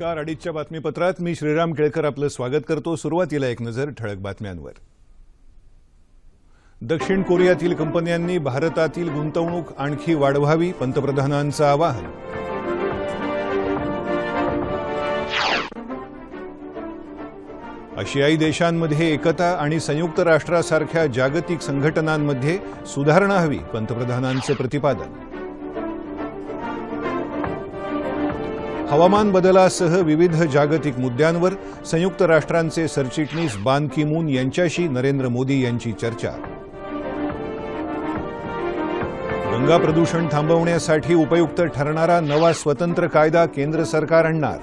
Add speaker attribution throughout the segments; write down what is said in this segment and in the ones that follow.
Speaker 1: नमस्कार अडीचच्या बातमीपत्रात मी श्रीराम केळकर आपलं स्वागत करतो सुरुवातीला एक नजर ठळक बातम्यांवर दक्षिण कोरियातील कंपन्यांनी भारतातील गुंतवणूक आणखी वाढवावी पंतप्रधानांचं आवाहन आशियाई देशांमध्ये एकता आणि संयुक्त राष्ट्रासारख्या जागतिक संघटनांमध्ये सुधारणा हवी पंतप्रधानांचं प्रतिपादन हवामान बदलासह विविध जागतिक मुद्द्यांवर संयुक्त राष्ट्रांचे सरचिटणीस बान की यांच्याशी नरेंद्र मोदी यांची चर्चा गंगा प्रदूषण थांबवण्यासाठी उपयुक्त ठरणारा नवा स्वतंत्र कायदा केंद्र सरकार आणणार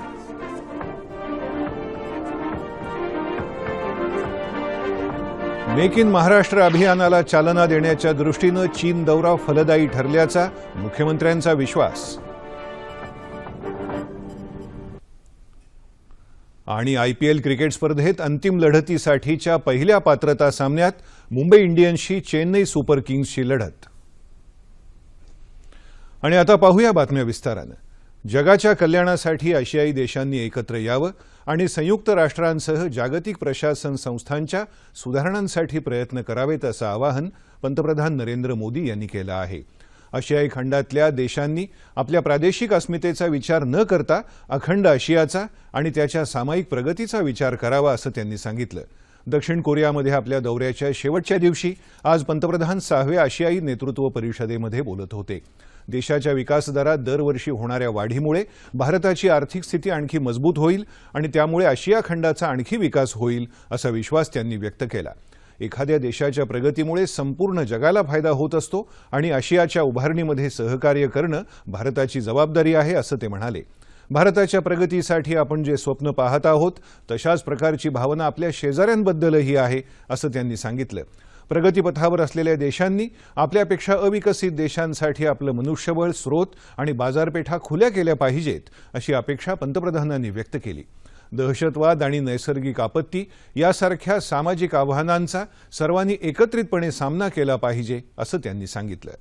Speaker 1: मेक इन महाराष्ट्र अभियानाला चालना देण्याच्या दृष्टीनं चीन दौरा फलदायी ठरल्याचा मुख्यमंत्र्यांचा विश्वास आणि आय पी एल क्रिकेट स्पर्धेत अंतिम लढतीसाठीच्या पहिल्या पात्रता सामन्यात मुंबई इंडियन्सशी चेन्नई सुपर किंग्सची लढत आणि आता पाहूया बातम्या विस्तारानं जगाच्या कल्याणासाठी आशियाई देशांनी एकत्र यावं आणि संयुक्त राष्ट्रांसह जागतिक प्रशासन संस्थांच्या सुधारणांसाठी प्रयत्न करावेत असं आवाहन पंतप्रधान नरेंद्र मोदी यांनी केलं आहे आशियाई खंडातल्या देशांनी आपल्या प्रादेशिक अस्मितेचा विचार न करता अखंड आशियाचा आणि त्याच्या सामायिक प्रगतीचा विचार करावा असं त्यांनी सांगितलं दक्षिण कोरियामध्ये आपल्या दौऱ्याच्या शेवटच्या दिवशी आज पंतप्रधान सहाव्या आशियाई नेतृत्व परिषदेमध्ये बोलत होते देशाच्या विकासदरात दरवर्षी होणाऱ्या वाढीमुळे भारताची आर्थिक स्थिती आणखी मजबूत होईल आणि त्यामुळे आशिया खंडाचा आणखी विकास होईल असा विश्वास त्यांनी व्यक्त केला एखाद्या देशाच्या प्रगतीमुळे संपूर्ण जगाला फायदा होत असतो आणि आशियाच्या उभारणीमध्ये सहकार्य करणं भारताची जबाबदारी आहे असं ते म्हणाले भारताच्या प्रगतीसाठी आपण जे स्वप्न पाहत आहोत तशाच प्रकारची भावना आपल्या शेजाऱ्यांबद्दलही आहे असं त्यांनी सांगितलं प्रगतीपथावर असलेल्या देशांनी आपल्यापेक्षा अविकसित देशांसाठी आपलं मनुष्यबळ स्रोत आणि बाजारपेठा खुल्या केल्या पाहिजेत अशी अपेक्षा पंतप्रधानांनी व्यक्त केली दहशतवाद आणि नैसर्गिक आपत्ती यासारख्या सामाजिक आव्हानांचा सर्वांनी एकत्रितपणे सामना केला पाहिजे असं त्यांनी सांगितलं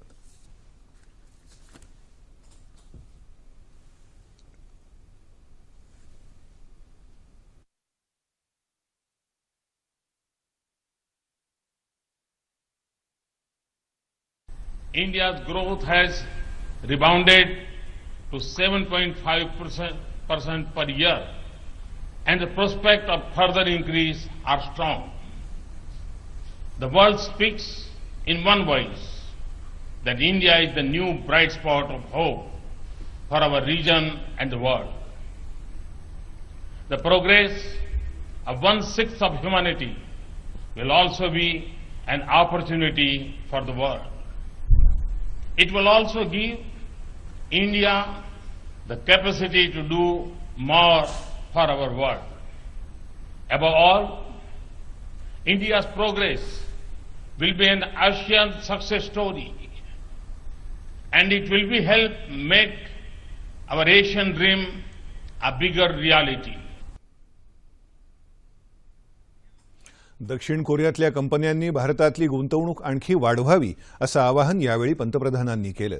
Speaker 2: India's growth has rebounded to 7.5% per year and the prospect of further increase are strong. The world speaks in one voice that India is the new bright spot of hope for our region and the world. The progress of one-sixth of humanity will also be an opportunity for the world. It will also give India the capacity to do more for our world. Above all, India's progress will be an ASEAN success story and it will be help make our Asian dream a bigger reality.
Speaker 1: दक्षिण कोरियातल्या कंपन्यांनी भारतातली गुंतवणूक आणखी वाढवावी असं आवाहन यावेळी पंतप्रधानांनी केलं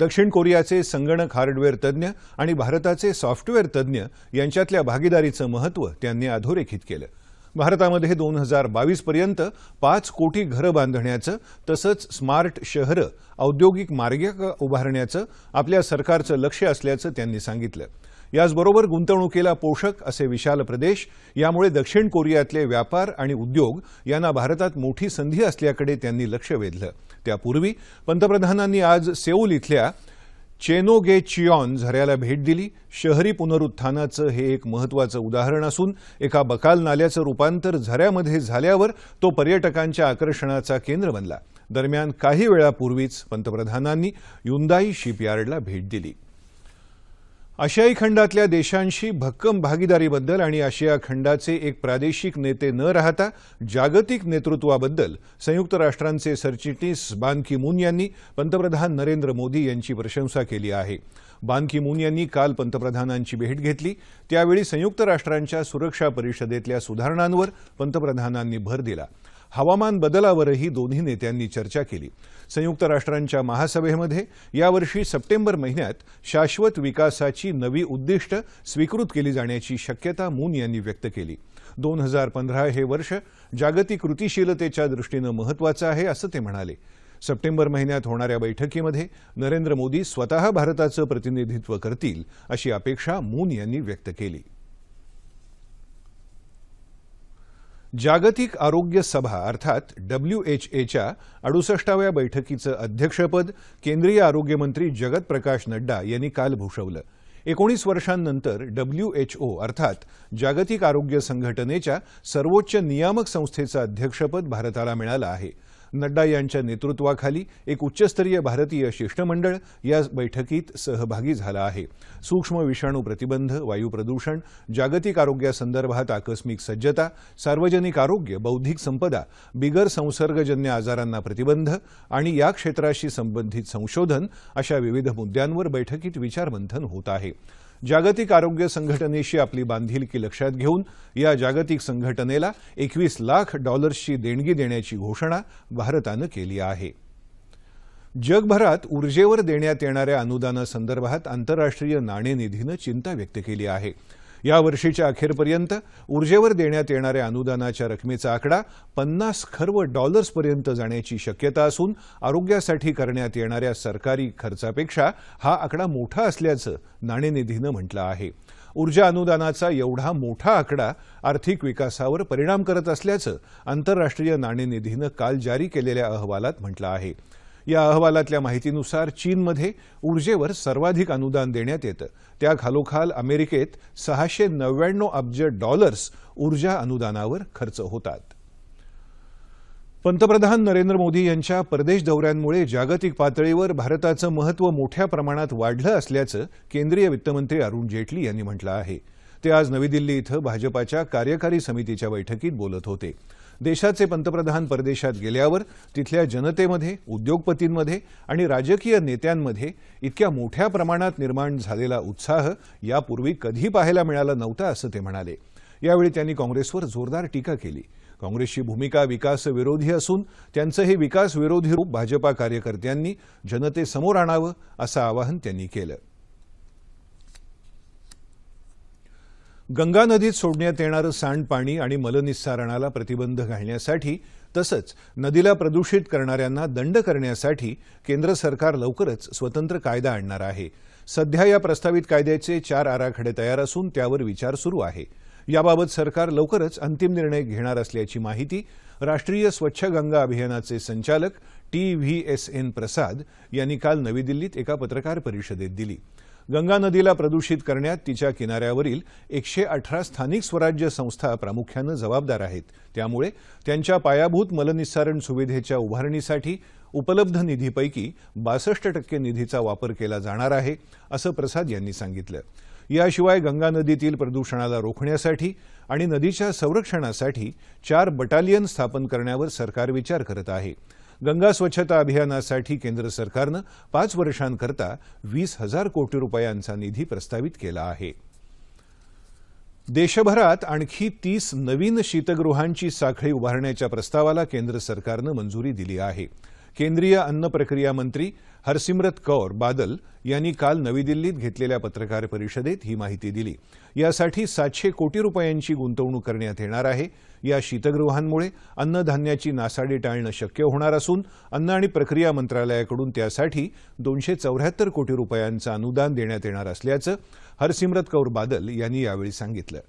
Speaker 1: दक्षिण कोरियाचे संगणक हार्डवेअर तज्ज्ञ आणि भारताचे सॉफ्टवेअर तज्ज्ञ यांच्यातल्या भागीदारीचं महत्त्व त्यांनी अधोरेखित केलं भारतामध्ये दोन हजार बावीसपर्यंत पाच कोटी घरं बांधण्याचं तसंच स्मार्ट शहरं औद्योगिक मार्ग उभारण्याचं आपल्या सरकारचं लक्ष असल्याचं त्यांनी सांगितलं याचबरोबर गुंतवणुकीला पोषक असे विशाल प्रदेश यामुळे दक्षिण कोरियातले व्यापार आणि उद्योग यांना भारतात मोठी संधी असल्याकडे त्यांनी लक्ष वेधलं त्यापूर्वी पंतप्रधानांनी आज सेऊल इथल्या चेनोगे झऱ्याला भेट दिली शहरी पुनरुत्थानाचं हे एक महत्वाचं उदाहरण असून एका बकाल नाल्याचं रूपांतर झऱ्यामध्ये झाल्यावर तो पर्यटकांच्या आकर्षणाचा केंद्र बनला दरम्यान काही वेळापूर्वीच पंतप्रधानांनी युंदाई शिपयार्डला भेट दिली आशियाई खंडातल्या देशांशी भक्कम भागीदारीबद्दल आणि आशिया खंडाचे एक प्रादेशिक नेते न राहता जागतिक नेतृत्वाबद्दल संयुक्त राष्ट्रांचे सरचिटणीस बान की मून यांनी पंतप्रधान नरेंद्र मोदी यांची प्रशंसा केली आहे बान की मून यांनी काल पंतप्रधानांची भेट घेतली त्यावेळी संयुक्त राष्ट्रांच्या सुरक्षा परिषदेतल्या सुधारणांवर पंतप्रधानांनी भर दिला हवामान बदलावरही दोन्ही नेत्यांनी चर्चा केली संयुक्त राष्ट्रांच्या महासभेमध्ये यावर्षी सप्टेंबर महिन्यात शाश्वत विकासाची नवी उद्दिष्ट स्वीकृत केली जाण्याची शक्यता मून यांनी व्यक्त केली दोन हजार पंधरा हे वर्ष जागतिक कृतीशीलतेच्या दृष्टीनं महत्वाचं आहे असं ते म्हणाले सप्टेंबर महिन्यात होणाऱ्या बैठकीमध्ये नरेंद्र मोदी स्वतः भारताचं प्रतिनिधित्व करतील अशी अपेक्षा मून यांनी व्यक्त केली जागतिक आरोग्य सभा अर्थात डब्ल्यू एच एच्या अडुसष्टाव्या बैठकीचं अध्यक्षपद केंद्रीय आरोग्यमंत्री जगत प्रकाश नड्डा यांनी काल भूषवलं एकोणीस वर्षांनंतर डब्ल्यू एच ओ अर्थात जागतिक आरोग्य संघटनेच्या सर्वोच्च नियामक संस्थेचं अध्यक्षपद भारताला मिळालं आहे नड्डा यांच्या नेतृत्वाखाली एक उच्चस्तरीय भारतीय शिष्टमंडळ या बैठकीत सहभागी झालं आहे सूक्ष्म विषाणू प्रतिबंध वायू प्रदूषण जागतिक आरोग्यासंदर्भात आकस्मिक सज्जता सार्वजनिक आरोग्य बौद्धिक संपदा बिगर संसर्गजन्य आजारांना प्रतिबंध आणि या क्षेत्राशी संबंधित संशोधन अशा विविध मुद्द्यांवर बैठकीत विचारमंथन होत आहे जागतिक आरोग्य संघटनेशी आपली बांधिलकी लक्षात घेऊन या जागतिक संघटनेला एकवीस लाख डॉलर्सची देणगी देण्याची घोषणा भारतानं केली आहे जगभरात ऊर्जेवर देण्यात येणाऱ्या अनुदानासंदर्भात आंतरराष्ट्रीय नाणेनिधीनं चिंता व्यक्त केली आहे या वर्षीच्या अखेरपर्यंत ऊर्जेवर देण्यात येणाऱ्या अनुदानाच्या रकमेचा आकडा पन्नास खर्व डॉलर्सपर्यंत जाण्याची शक्यता असून आरोग्यासाठी करण्यात येणाऱ्या सरकारी खर्चापेक्षा हा आकडा मोठा असल्याचं नाणेनिधीनं म्हटलं आहे ऊर्जा अनुदानाचा एवढा मोठा आकडा आर्थिक विकासावर परिणाम करत असल्याचं आंतरराष्ट्रीय नाणेनिधीनं काल जारी केलेल्या अहवालात म्हटलं आहे या अहवालातल्या माहितीनुसार चीनमध्ये ऊर्जेवर सर्वाधिक अनुदान देण्यात येतं त्या खालोखाल अमेरिकेत सहाशे नव्याण्णव अब्ज डॉलर्स ऊर्जा अनुदानावर खर्च होतात पंतप्रधान नरेंद्र मोदी यांच्या परदेश दौऱ्यांमुळे जागतिक पातळीवर भारताचं महत्व मोठ्या प्रमाणात वाढलं असल्याचं केंद्रीय वित्तमंत्री अरुण जेटली यांनी म्हटलं आहे ते आज नवी दिल्ली इथं भाजपाच्या कार्यकारी समितीच्या बैठकीत बोलत होते देशाचे पंतप्रधान परदेशात गेल्यावर तिथल्या जनतेमध्ये उद्योगपतींमध्ये आणि राजकीय नेत्यांमध्ये इतक्या मोठ्या प्रमाणात निर्माण झालेला उत्साह यापूर्वी कधी पाहायला मिळाला नव्हता असं ते म्हणाले यावेळी त्यांनी काँग्रेसवर जोरदार टीका केली काँग्रेसची भूमिका विकासविरोधी असून त्यांचं हे विकास विरोधी रूप भाजपा कार्यकर्त्यांनी जनतेसमोर आणावं असं आवाहन त्यांनी केलं गंगा नदीत सोडण्यात येणारं सांडपाणी आणि मलनिस्सारणाला प्रतिबंध घालण्यासाठी तसंच नदीला प्रदूषित करणाऱ्यांना दंड करण्यासाठी केंद्र सरकार लवकरच स्वतंत्र कायदा आणणार आहे सध्या या प्रस्तावित कायद्याचे चार आराखडे तयार असून त्यावर विचार सुरू आहे याबाबत सरकार लवकरच अंतिम निर्णय घेणार असल्याची माहिती राष्ट्रीय स्वच्छ गंगा अभियानाचे संचालक T V S N Prasad यांनी काल नवी दिल्लीत एका पत्रकार परिषदेत दिली गंगा नदीला प्रदूषित करण्यात तिच्या किनाऱ्यावरील एकशे अठरा स्थानिक स्वराज्य संस्था प्रामुख्यानं जबाबदार आहेत त्यामुळे त्यांच्या पायाभूत मलनिस्सारण सुविधेच्या उभारणीसाठी उपलब्ध निधीपैकी बासष्ट टक्के निधीचा वापर केला जाणार आहे असं प्रसाद यांनी सांगितलं याशिवाय गंगा नदीतील प्रदूषणाला रोखण्यासाठी आणि नदीच्या संरक्षणासाठी चार बटालियन स्थापन करण्यावर सरकार विचार करत आहे गंगा स्वच्छता अभियानासाठी केंद्र सरकारनं पाच वर्षांकरता वीस हजार कोटी रुपयांचा निधी प्रस्तावित केला आहे देशभरात आणखी तीस नवीन शीतगृहांची साखळी उभारण्याच्या प्रस्तावाला केंद्र सरकारनं मंजुरी दिली आहे केंद्रीय अन्न प्रक्रिया मंत्री हरसिमरत कौर बादल यांनी काल नवी दिल्लीत घेतलेल्या पत्रकार परिषदेत ही माहिती दिली यासाठी सातशे कोटी रुपयांची गुंतवणूक करण्यात येणार आहे या शीतगृहांमुळे अन्नधान्याची नासाडी टाळणं शक्य होणार असून अन्न आणि प्रक्रिया मंत्रालयाकडून त्यासाठी दोनशे चौऱ्याहत्तर कोटी रुपयांचं अनुदान देण्यात येणार असल्याचं हरसिमरत कौर बादल यांनी यावेळी सांगितलं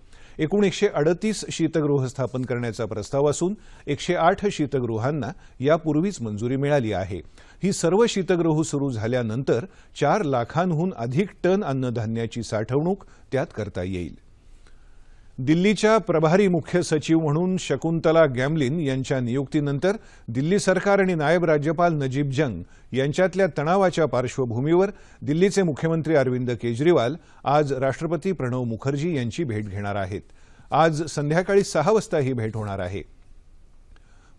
Speaker 1: एकूण एकशे अडतीस शीतगृह स्थापन करण्याचा प्रस्ताव असून एकशे आठ शीतगृहांना यापूर्वीच मंजुरी मिळाली आहे ही सर्व शीतगृह सुरू झाल्यानंतर चार लाखांहून अधिक टन अन्नधान्याची साठवणूक त्यात करता येईल दिल्लीच्या प्रभारी मुख्य सचिव म्हणून शकुंतला गॅमलिन यांच्या नियुक्तीनंतर दिल्ली सरकार आणि नायब राज्यपाल नजीब जंग यांच्यातल्या तणावाच्या पार्श्वभूमीवर दिल्लीचे मुख्यमंत्री अरविंद केजरीवाल आज राष्ट्रपती प्रणव मुखर्जी यांची भेट घेणार आहेत आज संध्याकाळी सहा वाजता ही भेट होणार आहे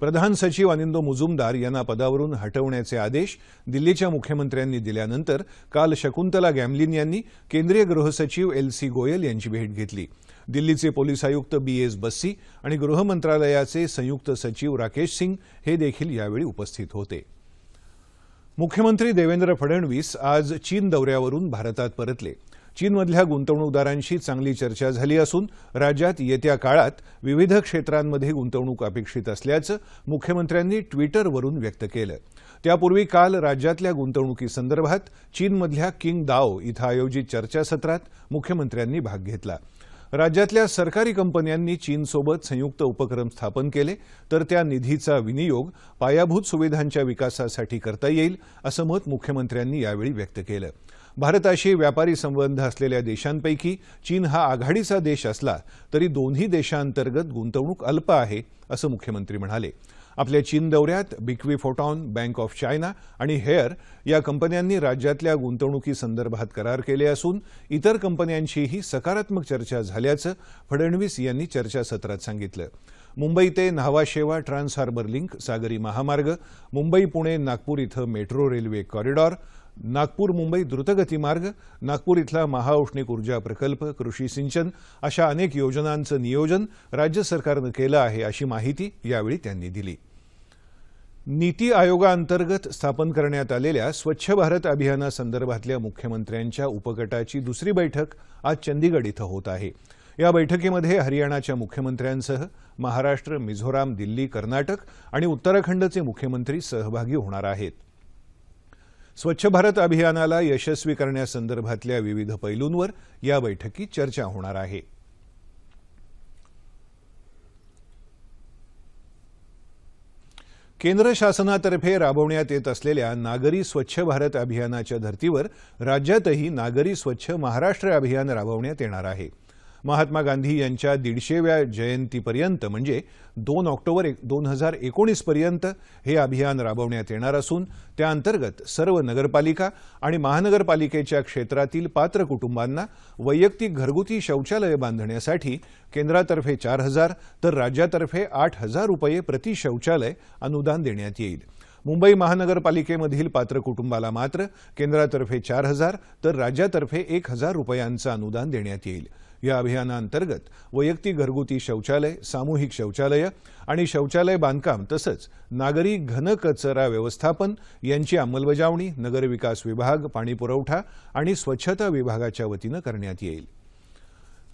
Speaker 1: प्रधान सचिव अनिंदो मुजुमदार यांना पदावरून हटवण्याचे आदेश दिल्लीच्या मुख्यमंत्र्यांनी दिल्यानंतर काल शकुंतला गॅमलिन यांनी केंद्रीय गृहसचिव एल सी गोयल यांची भेट घेतली दिल्लीचे पोलीस आयुक्त बी एस बस्सी आणि गृहमंत्रालयाचे संयुक्त सचिव राकेश सिंग हे देखील यावेळी उपस्थित होते मुख्यमंत्री देवेंद्र फडणवीस आज चीन दौऱ्यावरून भारतात परतले चीनमधल्या गुंतवणूकदारांशी चांगली चर्चा झाली असून राज्यात येत्या काळात विविध क्षेत्रांमध्ये गुंतवणूक अपेक्षित असल्याचं मुख्यमंत्र्यांनी ट्विटरवरून व्यक्त केलं त्यापूर्वी काल राज्यातल्या गुंतवणुकीसंदर्भात चीनमधल्या किंग दाओ इथं आयोजित चर्चासत्रात मुख्यमंत्र्यांनी भाग घेतला राज्यातल्या सरकारी कंपन्यांनी चीनसोबत संयुक्त उपक्रम स्थापन केले तर त्या निधीचा विनियोग पायाभूत सुविधांच्या विकासासाठी करता येईल असं मत मुख्यमंत्र्यांनी यावेळी व्यक्त केलं भारताशी व्यापारी संबंध असलेल्या देशांपैकी चीन हा आघाडीचा देश असला तरी दोन्ही देशांतर्गत गुंतवणूक अल्प आहे असं मुख्यमंत्री म्हणाले आपल्या चीन दौऱ्यात Beiqi Foton bank of China आणि हेअर या कंपन्यांनी राज्यातल्या गुंतवणुकीसंदर्भात करार केले असून इतर कंपन्यांशीही सकारात्मक चर्चा झाल्याचं फडणवीस यांनी चर्चासत्रात सांगितलं मुंबई ते न्हावाशेवा ट्रान्स हार्बर लिंक सागरी महामार्ग मुंबई पुणे नागपूर इथं metro railway corridor Nagpur Mumbai द्रुतगती मार्ग नागपूर इथला महाऔष्णिक ऊर्जा प्रकल्प कृषी सिंचन अशा अनेक योजनांचं नियोजन राज्य सरकारनं केलं आहे अशी माहिती यावेळी त्यांनी दिली नीती आयोगाअंतर्गत स्थापन करण्यात आलेल्या स्वच्छ भारत अभियानासंदर्भातल्या मुख्यमंत्र्यांच्या उपगटाची दुसरी बैठक आज चंदीगड इथं होत आहे या बैठकीमध्ये हरियाणाच्या मुख्यमंत्र्यांसह महाराष्ट्र मिझोराम दिल्ली कर्नाटक आणि उत्तराखंडचे मुख्यमंत्री सहभागी होणार आहेत स्वच्छ भारत अभियानाला यशस्वी करण्यासंदर्भातल्या विविध पैलूंवर या बैठकीत चर्चा होणार आहे केंद्र शासनातर्फे राबवण्यात येत असलेल्या नागरी स्वच्छ भारत अभियानाच्या धर्तीवर राज्यातही नागरी स्वच्छ महाराष्ट्र अभियान राबवण्यात येणार आहे महात्मा गांधी यांच्या दीडशेव्या जयंतीपर्यंत म्हणजे दोन ऑक्टोबर एक दोन हजार एकोणीसपर्यंत हे अभियान राबवण्यात येणार असून त्याअंतर्गत सर्व नगरपालिका आणि महानगरपालिकेच्या क्षेत्रातील पात्र कुटुंबांना वैयक्तिक घरगुती शौचालय बांधण्यासाठी केंद्रातर्फे चार हजार तर राज्यातर्फे आठ हजार रुपये प्रति शौचालय अनुदान देण्यात येईल मुंबई महानगरपालिकेमधील पात्र कुटुंबाला मात्र केंद्रातर्फे चार हजार तर राज्यातर्फे एक हजार रुपयांचं अनुदान देण्यात येईल या अभियानाअंतर्गत वैयक्तिक घरगुती शौचालय सामूहिक शौचालय आणि शौचालय बांधकाम तसंच नागरी घनकचरा व्यवस्थापन यांची अंमलबजावणी नगरविकास विभाग पाणीपुरवठा आणि स्वच्छता विभागाच्या वतीनं करण्यात येईल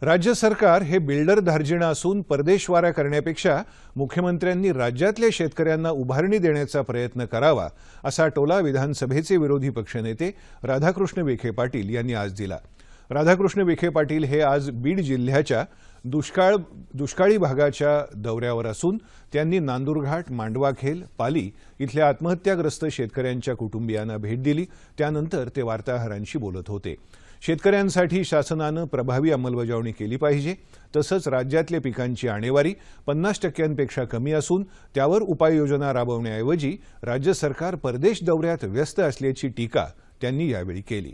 Speaker 1: राज्य सरकार हे बिल्डर धार्जिणं असून परदेशवाऱ्या करण्यापेक्षा मुख्यमंत्र्यांनी राज्यातल्या शेतकऱ्यांना उभारणी देण्याचा प्रयत्न करावा असा टोला विधानसभेचे विरोधी पक्षनेते राधाकृष्ण विखे पाटील यांनी आज दिला राधाकृष्ण विखे पाटील हे आज बीड जिल्ह्याच्या दुष्काळ दुष्काळी भागाच्या दौऱ्यावर असून त्यांनी नांदूरघाट मांडवाखेल पाली इथल्या आत्महत्याग्रस्त शेतकऱ्यांच्या कुटुंबियांना भेट दिली त्यानंतर ते वार्ताहरांशी बोलत होते शेतकऱ्यांसाठी शासनानं प्रभावी अंमलबजावणी केली पाहिजे तसंच राज्यातल्या पिकांची आणेवारी पन्नास टक्क्यांपेक्षा कमी असून त्यावर उपाययोजना राबवण्याऐवजी राज्य सरकार परदेश दौऱ्यात व्यस्त असल्याची टीका त्यांनी यावेळी केली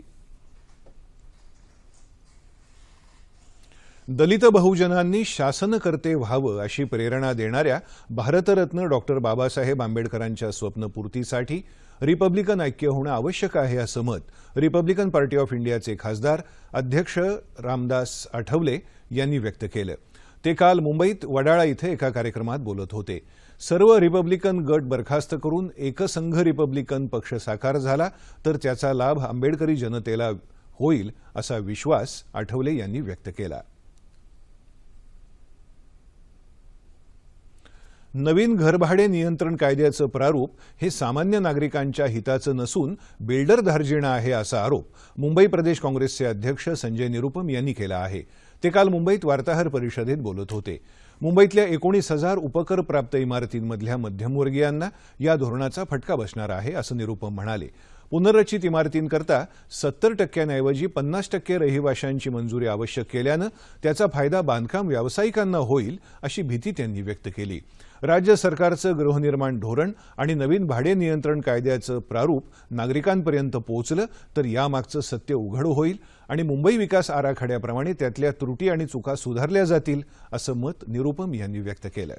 Speaker 1: दलित बहुजनांनी शासनकर्ते व्हावं अशी प्रेरणा देणाऱ्या भारतरत्न डॉक्टर बाबासाहेब आंबेडकरांच्या स्वप्नपूर्तीसाठी रिपब्लिकन ऐक्य होणं आवश्यक आहे असं मत रिपब्लिकन पार्टी ऑफ इंडियाचे खासदार अध्यक्ष रामदास आठवले यांनी व्यक्त केलं ते काल मुंबईत वडाळा इथं एका कार्यक्रमात बोलत होते सर्व रिपब्लिकन गट बरखास्त करून एकसंघ रिपब्लिकन पक्ष साकार झाला तर त्याचा लाभ आंबेडकरी जनतेला होईल असा विश्वास आठवले यांनी व्यक्त केला नवीन घरभाडे नियंत्रण कायद्याचं प्रारूप हे सामान्य नागरिकांच्या हिताचं नसून बिल्डर धार्जिणं आहे असा आरोप मुंबई प्रदेश काँग्रेसचे अध्यक्ष संजय निरुपम यांनी केला आहे ते काल मुंबईत वार्ताहर परिषदेत बोलत होते मुंबईतल्या एकोणीस हजार उपकरप्राप्त इमारतींमधल्या मध्यमवर्गीयांना या धोरणाचा फटका बसणार आहे असं निरुपम म्हणाले पुनर्रचित इमारतींकरता सत्तर टक्क्यांऐवजी पन्नास टक्के रहिवाशांची मंजुरी आवश्यक केल्यानं त्याचा फायदा बांधकाम व्यावसायिकांना होईल अशी भीती त्यांनी व्यक्त केली राज्य सरकारचं गृहनिर्माण धोरण आणि नवीन भाडे नियंत्रण कायद्याचं प्रारूप नागरिकांपर्यंत पोहोचलं तर यामागचं सत्य उघड होईल आणि मुंबई विकास आराखड्याप्रमाणे त्यातल्या त्रुटी आणि चुका सुधारल्या जातील असं मत निरुपम यांनी व्यक्त केलं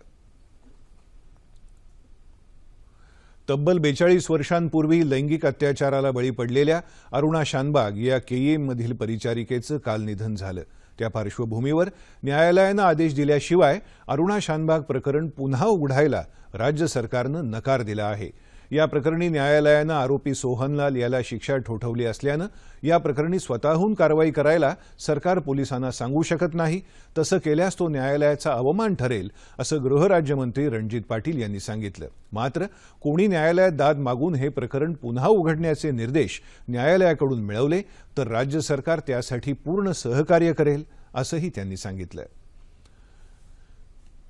Speaker 1: तब्बल बेचाळीस वर्षांपूर्वी लैंगिक अत्याचाराला बळी पडलेल्या अरुणा शानबाग या केईएममधील परिचारिकेचं काल निधन झालं त्या पार्श्वभूमीवर न्यायालयानं आदेश दिल्याशिवाय अरुणा शानबाग प्रकरण पुन्हा उघडायला राज्य सरकारनं नकार दिला आहे या प्रकरणी न्यायालयानं आरोपी सोहनलाल याला शिक्षा ठोठवली असल्यानं या प्रकरणी स्वतःहून कारवाई करायला सरकार पोलिसांना सांगू शकत नाही तसं केल्यास तो न्यायालयाचा अवमान ठरेल असं गृहराज्यमंत्री रणजित पाटील यांनी सांगितलं मात्र कोणी न्यायालयात दाद मागून हे प्रकरण पुन्हा उघडण्याचे निर्देश न्यायालयाकडून मिळवले तर राज्य सरकार त्यासाठी पूर्ण सहकार्य करेल असंही त्यांनी सांगितलं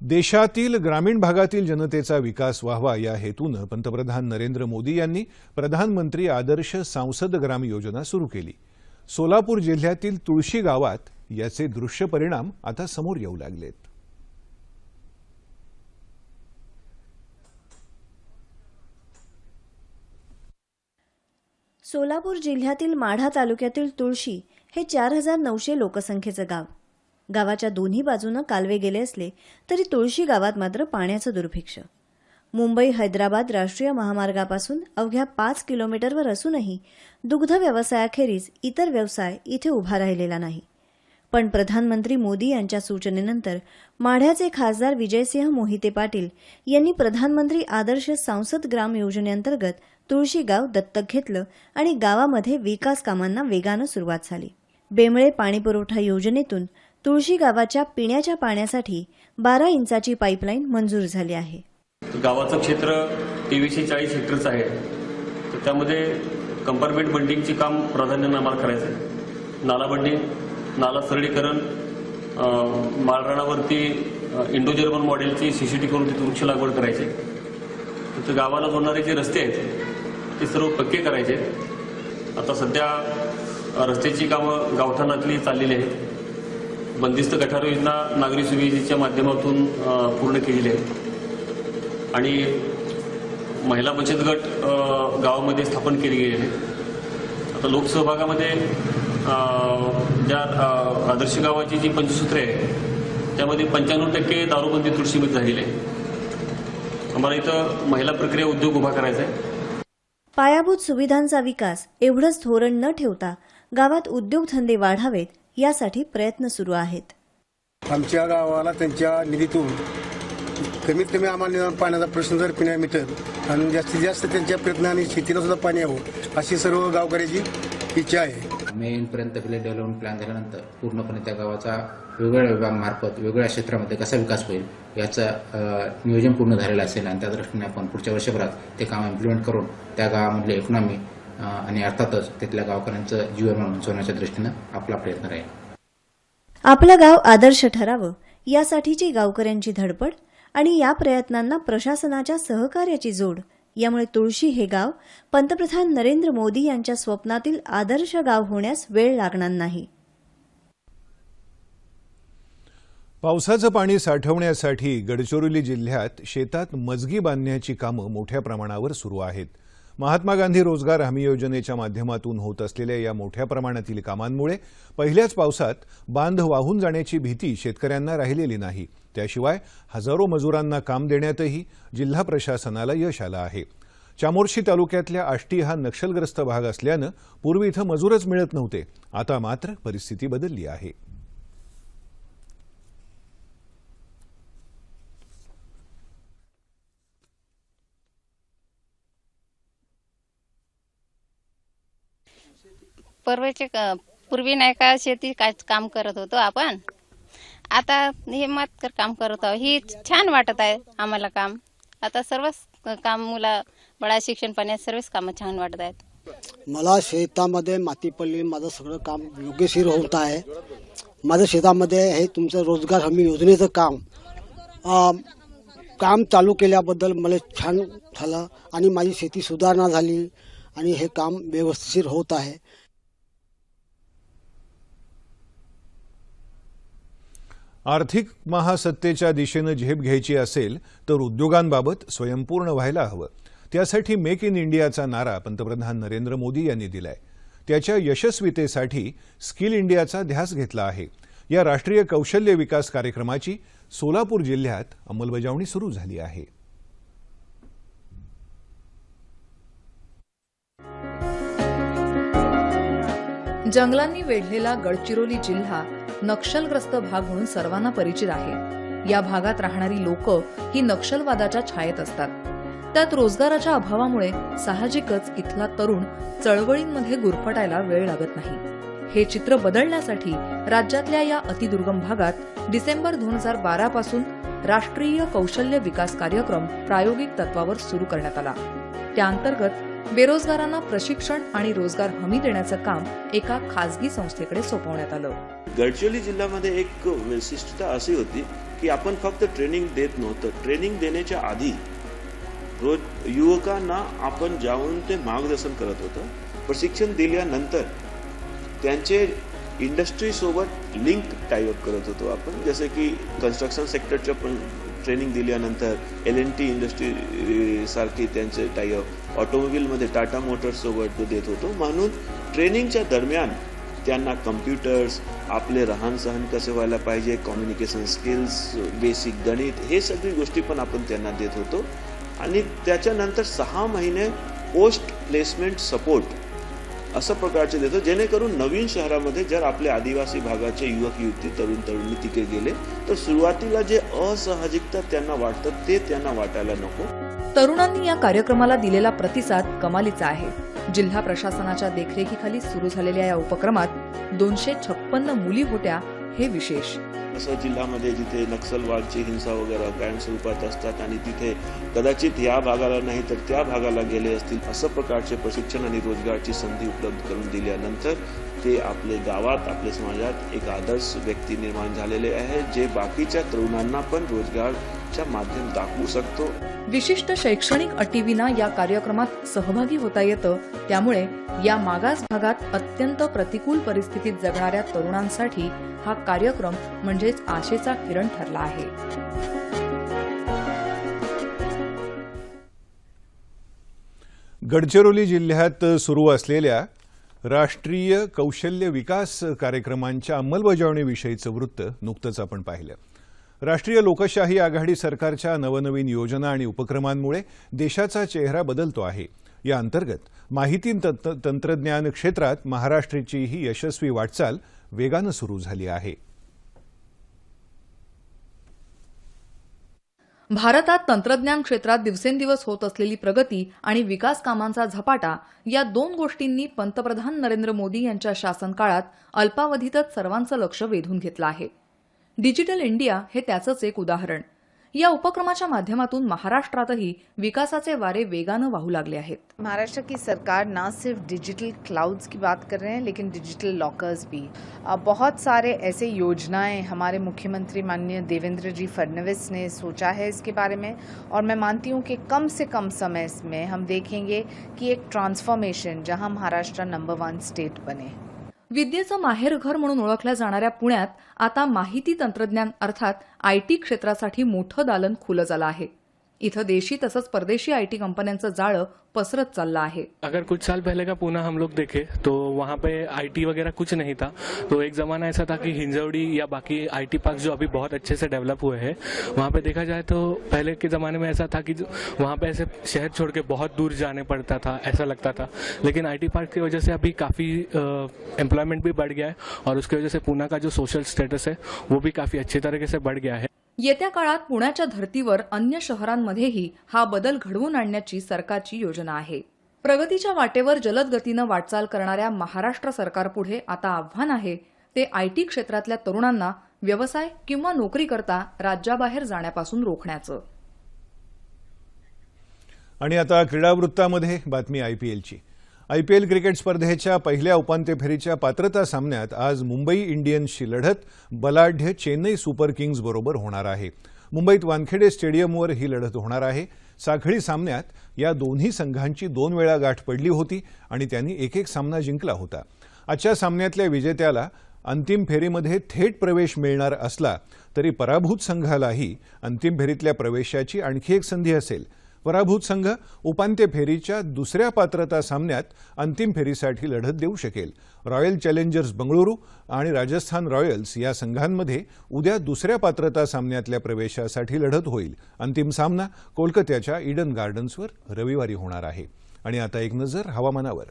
Speaker 1: देशातील ग्रामीण भागातील जनतेचा विकास व्हावा या हेतूनं पंतप्रधान नरेंद्र मोदी यांनी प्रधानमंत्री आदर्श सांसद ग्राम योजना सुरू केली सोलापूर जिल्ह्यातील तुळशी गावात याचे दृश्य परिणाम आता समोर येऊ लागलेत सोलापूर जिल्ह्यातील माढा तालुक्यातील तुळशी हे चार हजार नऊशे लोकसंख्येचं गाव गावाच्या दोन्ही बाजूनं कालवे गेले असले तरी तुळशी गावात मात्र पाण्याचं दुर्भिक्ष मुंबई हैदराबाद राष्ट्रीय महामार्गापासून अवघ्या पाच किलोमीटरवर असूनही दुग्ध व्यवसायाखेरीज इतर व्यवसाय इथे उभा राहिलेला नाही पण प्रधानमंत्री मोदी यांच्या सूचनेनंतर माढ्याचे खासदार विजयसिंह मोहिते पाटील यांनी प्रधानमंत्री आदर्श सांसद ग्राम योजनेअंतर्गत तुळशीगाव दत्तक घेतलं आणि गावामध्ये विकास कामांना वेगानं सुरुवात झाली बेमळे पाणीपुरवठा योजनेतून तुळशी गावाच्या पिण्याच्या पाण्यासाठी बारा इंचाची पाईपलाईन मंजूर झाली आहे गावाचं क्षेत्र तेवीसशे चाळीस हेक्टरचं आहे तर त्यामध्ये कंपार्टमेंट बंडिंगचे काम प्राधान्याने आम्हाला करायचं आहे नाला बंडिंग नाला सरळीकरण माळराणावरती इंडो जर्मन मॉडेलची सी सी टी करून तिथे वृक्ष लागवड करायची तर गावाला जोडणारे जे रस्ते आहेत ते सर्व पक्के करायचे आहेत आता सध्या रस्त्याची कामं गावठाणातली चाललेली आहेत बंदिस्त गटार योजना नागरी सुविधेच्या माध्यमातून पूर्ण केलेली आहे आणि महिला बचत गट गावामध्ये स्थापन केले आहे आता लोकसहभागामध्ये ज्या आदर्श गावाची जी पंचसूत्रे आहे त्यामध्ये पंच्याण्णव टक्के दारूबंदी तुळशीमध्ये झालेली आहे आम्हाला इथं महिला प्रक्रिया उद्योग उभा करायचा आहे पायाभूत सुविधांचा विकास एवढंच धोरण न ठेवता गावात उद्योगधंदे वाढावेत यासाठी प्रयत्न सुरू आहेत आमच्या गावाला त्यांच्या निधीतून कमीत कमी आम्हाला पाण्याचा प्रश्न जर पिण्या मिटत आणि जास्तीत जास्त त्यांच्या प्रयत्नाने शेतीला सुद्धा पाणी यावं अशी सर्व गावकऱ्याची इच्छा आहे मेनपर्यंत पर्यंत डेव्हलपमेंट प्लॅन झाल्यानंतर पूर्णपणे त्या गावाचा वेगळ्या विभागामार्फत वेगळ्या क्षेत्रामध्ये कसा विकास होईल याचं नियोजन पूर्ण झालेलं असेल आणि त्या दृष्टीने आपण पुढच्या वर्षभरात ते काम इम्प्लिमेंट करून त्या गावामधली इकॉनॉमी आणि अर्थातच तिथल्या गावकऱ्यांचं जीवन उंचवण्याच्या दृष्टीनं आपला प्रयत्न राहील आपलं गाव आदर्श ठरावं यासाठीची गावकऱ्यांची धडपड आणि या प्रयत्नांना प्रशासनाच्या सहकार्याची जोड यामुळे तुळशी हे गाव पंतप्रधान नरेंद्र मोदी यांच्या स्वप्नातील आदर्श गाव होण्यास वेळ लागणार नाही पावसाचं पाणी साठवण्यासाठी गडचिरोली जिल्ह्यात शेतात मजगी बांधण्याची कामं मोठ्या प्रमाणावर सुरू आहेत महात्मा गांधी रोजगार हमी योजनेच्या माध्यमातून होत असलेल्या या मोठ्या प्रमाणातील कामांमुळे पहिल्याच पावसात बांध वाहून जाण्याची भीती शेतकऱ्यांना राहिलेली नाही त्याशिवाय हजारो मजुरांना काम देण्यातही जिल्हा प्रशासनाला यश आलं आहे चामोर्शी तालुक्यातल्या आष्टी हा नक्षलग्रस्त भाग असल्यानं पूर्वी इथं मजूरच मिळत नव्हते आता मात्र परिस्थिती बदलली आहे पर्वचे पूर्वी नाही का शेती काय काम करत होतो आपण आता हे मात्र काम करत आहोत ही छान वाटत आहे आम्हाला काम आता सर्वच काम मुला बडा शिक्षण पाण्यात सर्वच कामं छान वाटत आहेत मला शेतामध्ये माती पडली माझं सगळं काम योग्यशीर होत आहे माझ्या शेतामध्ये हे तुमचं रोजगार हमी योजनेचं काम आ, काम चालू केल्याबद्दल मला छान झालं आणि माझी शेती सुधारणा झाली आणि हे काम व्यवस्थित होत आहे आर्थिक महासत्तेच्या दिशेनं झेप घ्यायची असेल तर उद्योगांबाबत स्वयंपूर्ण व्हायला हवं त्यासाठी मेक इन इंडियाचा नारा पंतप्रधान नरेंद्र मोदी यांनी दिलाय त्याच्या यशस्वीतेसाठी स्किल इंडियाचा ध्यास घेतला आहे या राष्ट्रीय कौशल्य विकास कार्यक्रमाची सोलापूर जिल्ह्यात अंमलबजावणी सुरू झाली आहे जंगलांनी वेढलेला गडचिरोली जिल्हा नक्षलग्रस्त भाग म्हणून सर्वांना परिचित आहे या भागात राहणारी लोक ही नक्षलवादाच्या छायेत असतात त्यात रोजगाराच्या अभावामुळे साहजिकच इथला तरुण चळवळींमध्ये गुरफटायला वेळ लागत नाही हे चित्र बदलण्यासाठी राज्यातल्या या अतिदुर्गम भागात डिसेंबर दोन हजार बारा पासून राष्ट्रीय कौशल्य विकास कार्यक्रम प्रायोगिक तत्वावर सुरू करण्यात आला त्याअंतर्गत बेरोजगारांना प्रशिक्षण आणि रोजगार हमी देण्याचं काम एका खासगी संस्थेकडे सोपवण्यात आलं गडचिरोली जिल्ह्यामध्ये एक विशिष्टता अशी होती की आपण फक्त ट्रेनिंग देत नव्हतं ट्रेनिंग देण्याच्या आधी रोज युवकांना आपण जाऊन ते मार्गदर्शन करत होतं प्रशिक्षण दिल्यानंतर त्यांचे इंडस्ट्रीसोबत लिंक टाईप करत होतो आपण जसे की कन्स्ट्रक्शन सेक्टरच्या पण ट्रेनिंग दिल्यानंतर एल एन टी इंडस्ट्री सारखी त्यांचे टायअप ऑटोमोबिलमध्ये टाटा मोटर्ससोबत तो देत होतो म्हणून ट्रेनिंगच्या दरम्यान त्यांना कम्प्युटर्स आपले सहन कसे व्हायला पाहिजे कम्युनिकेशन स्किल्स बेसिक गणित हे सगळी गोष्टी पण आपण त्यांना देत होतो आणि त्याच्यानंतर सहा महिने पोस्ट प्लेसमेंट सपोर्ट असं प्रकारचे देतो जेणेकरून नवीन शहरामध्ये जर आपले आदिवासी भागाचे युवक युवती तरुण तरुणी तिकडे गेले तर सुरुवातीला जे असहजिकता त्यांना वाटतं ते त्यांना वाटायला नको तरुणांनी या कार्यक्रमाला दिलेला प्रतिसाद कमालीचा आहे जिल्हा प्रशासनाच्या देखरेखीखाली सुरू झालेल्या या उपक्रमात दोनशे छप्पन्न मुली होत्या हे विशेष असं जिल्ह्यामध्ये जिथे नक्षलवादची हिंसा वगैरे कायम स्वरूपात असतात आणि तिथे कदाचित या भागाला नाही तर त्या भागाला गेले असतील असं प्रकारचे प्रशिक्षण आणि रोजगारची संधी उपलब्ध करून दिल्यानंतर ते आपले गावात आपल्या समाजात एक आदर्श व्यक्ती निर्माण झालेले आहे जे बाकीच्या तरुणांना पण रोजगार च्या माध्यम दाखवू शकतो विशिष्ट शैक्षणिक अटीविना या कार्यक्रमात सहभागी होता येतं त्यामुळे या मागास भागात अत्यंत प्रतिकूल परिस्थितीत जगणाऱ्या तरुणांसाठी हा कार्यक्रम म्हणजेच आशेचा किरण ठरला आहे गडचिरोली जिल्ह्यात सुरू असलेल्या राष्ट्रीय कौशल्य विकास कार्यक्रमांच्या अंमलबजावणीविषयीचं वृत्त नुकतंच आपण पाहिलं राष्ट्रीय लोकशाही आघाडी सरकारच्या नवनवीन योजना आणि उपक्रमांमुळे देशाचा चेहरा बदलतो आहे या अंतर्गत माहिती तंत्रज्ञान क्षेत्रात महाराष्ट्राची ही यशस्वी वाटचाल वेगानं सुरू झाली आहे भारतात तंत्रज्ञान क्षेत्रात दिवसेंदिवस होत असलेली प्रगती आणि विकास कामांचा झपाटा या दोन गोष्टींनी पंतप्रधान नरेंद्र मोदी यांच्या शासनकाळात अल्पावधीतच सर्वांचं लक्ष वेधून घेतलं आहे डिजिटल इंडिया हे त्याचंच एक उदाहरण या उपक्रमाच्या माध्यमातून महाराष्ट्रातही विकासाचे वारे वेगानं वाहू लागले आहेत महाराष्ट्र की सरकार ना सिर्फ डिजिटल क्लाउड्स की बात कर रहे हैं लेकिन डिजिटल लॉकर्स भी बहुत सारे ऐसे योजनाएं हमारे मुख्यमंत्री माननीय देवेंद्र जी फडणवीस ने सोचा है इसके बारे में और मैं मानती हूँ कि कम से कम समय में हम देखेंगे कि एक ट्रांसफॉर्मेशन जहाँ महाराष्ट्र नंबर वन स्टेट बने विद्येचं माहेरघर म्हणून ओळखल्या जाणाऱ्या पुण्यात आता माहिती तंत्रज्ञान अर्थात आय क्षेत्रासाठी मोठं दालन खुलं झालं आहे इथं देशी तसंच परदेशी आईटी कंपन्यांचं जाळं पसरत रहा है अगर कुछ साल पहले का पूना हम लोग देखे तो वहाँ पे आईटी वगैरह कुछ नहीं था तो एक ज़माना ऐसा था कि हिंजौड़ी या बाकी आईटी पार्क जो अभी बहुत अच्छे से डेवलप हुए हैं वहाँ पे देखा जाए तो पहले के ज़माने में ऐसा था कि वहाँ पे ऐसे शहर छोड़ के बहुत दूर जाने पड़ता था ऐसा लगता था लेकिन आई पार्क की वजह से अभी काफ़ी एम्प्लॉयमेंट भी बढ़ गया है और उसकी वजह से पूना का जो सोशल स्टेटस है वो भी काफ़ी अच्छे तरीके से बढ़ गया है येत्या काळात पुण्याच्या धर्तीवर अन्य शहरांमध्येही हा बदल घडवून आणण्याची सरकारची योजना आहे प्रगतीच्या वाटेवर जलद गतीनं वाटचाल करणाऱ्या महाराष्ट्र सरकारपुढे आता आव्हान आहे ते आयटी क्षेत्रातल्या तरुणांना व्यवसाय किंवा नोकरी करता राज्याबाहेर जाण्यापासून रोखण्याचं आणि आता क्रीडा वृत्तामध्ये बातमी आयपीएलची आयपीएल क्रिकेट स्पर्धेच्या पहिल्या उपांत्य फेरीच्या पात्रता सामन्यात आज मुंबई इंडियन्सची लढत बलाढ्य चेन्नई सुपर किंग्जबरोबर होणार आहे मुंबईत वानखेडे स्टेडियमवर ही लढत होणार आहे साखळी सामन्यात या दोन्ही संघांची दोन वेळा गाठ पडली होती आणि त्यांनी एक एक सामना जिंकला होता आजच्या सामन्यातल्या विजेत्याला अंतिम फेरीमध्ये थेट प्रवेश मिळणार असला तरी पराभूत संघालाही अंतिम फेरीतल्या प्रवेशाची आणखी एक संधी असेल पराभूत संघ उपांत्य फेरीच्या दुसऱ्या पात्रता सामन्यात अंतिम फेरीसाठी लढत देऊ शकेल रॉयल चॅलेंजर्स बंगळुरू आणि राजस्थान रॉयल्स या संघांमध्ये उद्या दुसऱ्या पात्रता सामन्यातल्या प्रवेशासाठी लढत होईल अंतिम सामना कोलकात्याच्या इडन गार्डन्सवर रविवारी होणार आहे आणि आता एक नजर हवामानावर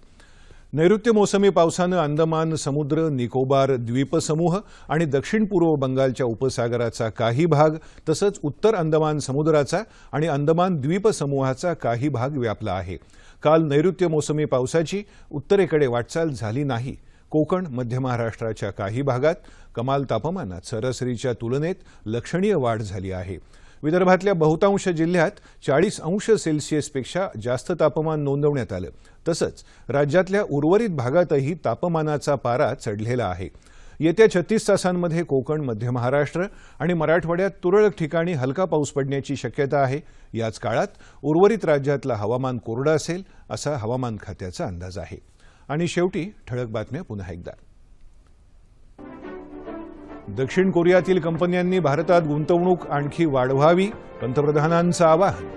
Speaker 1: नैऋत्य मोसमी पावसानं अंदमान समुद्र निकोबार द्वीपसमूह आणि दक्षिण पूर्व बंगालच्या उपसागराचा काही भाग तसंच उत्तर अंदमान समुद्राचा आणि अंदमान द्वीपसमूहाचा काही भाग व्यापला आहे काल नैऋत्य मोसमी पावसाची उत्तरेकडे वाटचाल झाली नाही कोकण मध्य महाराष्ट्राच्या काही भागात कमाल तापमानात सरासरीच्या तुलनेत लक्षणीय वाढ झाली आहे विदर्भातल्या बहुतांश जिल्ह्यात चाळीस अंश सेल्सिअसपेक्षा जास्त तापमान नोंदवण्यात आलं तसंच राज्यातल्या उर्वरित भागातही तापमानाचा पारा चढलेला आहे येत्या छत्तीस तासांमध्ये कोकण मध्य महाराष्ट्र आणि मराठवाड्यात तुरळक ठिकाणी हलका पाऊस पडण्याची शक्यता आहे याच काळात उर्वरित राज्यातला हवामान कोरडं असेल असा हवामान खात्याचा अंदाज आहे आणि शेवटी ठळक बातम्या पुन्हा एकदा दक्षिण कोरियातील कंपन्यांनी भारतात गुंतवणूक आणखी वाढवावी पंतप्रधानांचं आवाहन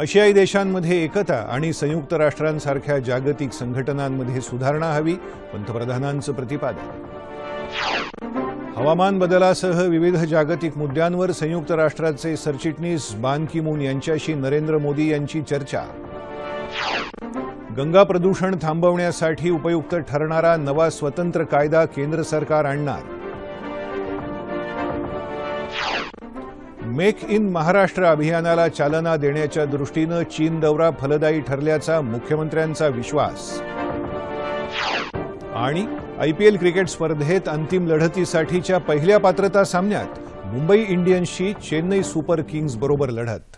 Speaker 1: आशियाई देशांमध्ये एकता आणि संयुक्त राष्ट्रांसारख्या जागतिक संघटनांमध्ये सुधारणा हवी पंतप्रधानांचं प्रतिपादन हवामान बदलासह विविध जागतिक मुद्द्यांवर संयुक्त राष्ट्राचे सरचिटणीस बान किमून यांच्याशी नरेंद्र मोदी यांची चर्चा गंगा प्रदूषण थांबवण्यासाठी उपयुक्त ठरणारा नवा स्वतंत्र कायदा केंद्र सरकार आणणार मेक इन महाराष्ट्र अभियानाला चालना देण्याच्या दृष्टीनं चीन दौरा फलदायी ठरल्याचा मुख्यमंत्र्यांचा विश्वास आणि आयपीएल क्रिकेट स्पर्धेत अंतिम लढतीसाठीच्या पहिल्या पात्रता सामन्यात मुंबई इंडियन्सशी चेन्नई सुपर किंग्ज बरोबर लढत